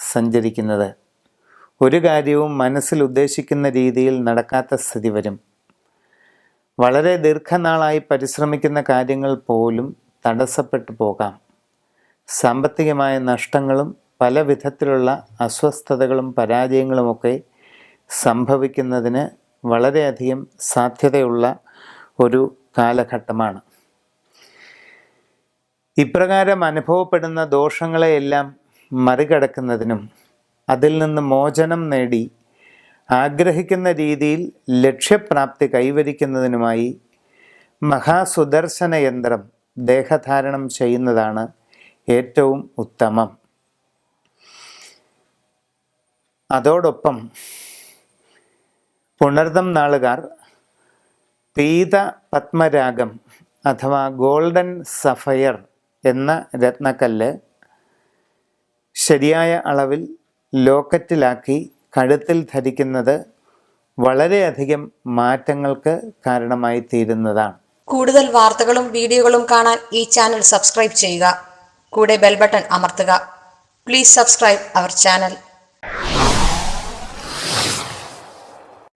സഞ്ചരിക്കുന്നത്. ഒരു കാര്യവും മനസ്സിൽ ഉദ്ദേശിക്കുന്ന രീതിയിൽ നടക്കാത്ത സ്ഥിതി വരും. വളരെ ദീർഘനാളായി പരിശ്രമിക്കുന്ന കാര്യങ്ങൾ പോലും തടസ്സപ്പെട്ടു പോകാം. സാമ്പത്തികമായ നഷ്ടങ്ങളും പല വിധത്തിലുള്ള അസ്വസ്ഥതകളും പരാജയങ്ങളുമൊക്കെ സംഭവിക്കുന്നതിന് വളരെയധികം സാധ്യതയുള്ള ഒരു കാലഘട്ടമാണ്. ഇപ്രകാരം അനുഭവപ്പെടുന്ന ദോഷങ്ങളെയെല്ലാം മറികടക്കുന്നതിനും അതിൽ നിന്ന് മോചനം നേടി ആഗ്രഹിക്കുന്ന രീതിയിൽ ലക്ഷ്യപ്രാപ്തി കൈവരിക്കുന്നതിനുമായി മഹാസുദർശന യന്ത്രം ദേഹധാരണം ചെയ്യുന്നതാണ് ഏറ്റവും ഉത്തമം. അതോടൊപ്പം പുണർദം നാളുകാർ പീത പത്മരാഗം അഥവാ ഗോൾഡൻ സഫയർ എന്ന രത്നക്കല്ല് ശരിയായ അളവിൽ ലോക്കറ്റിലാക്കി കഴുത്തിൽ ധരിക്കുന്നത് വളരെയധികം മാറ്റങ്ങൾക്ക് കാരണമായി തീരുന്നതാണ് കൂടുതൽ വാർത്തകളും വീഡിയോകളും കാണാൻ ഈ ചാനൽ സബ്സ്ക്രൈബ് ചെയ്യുക. കൂടെ ബെൽബട്ടൺ അമർത്തുക. Please subscribe our channel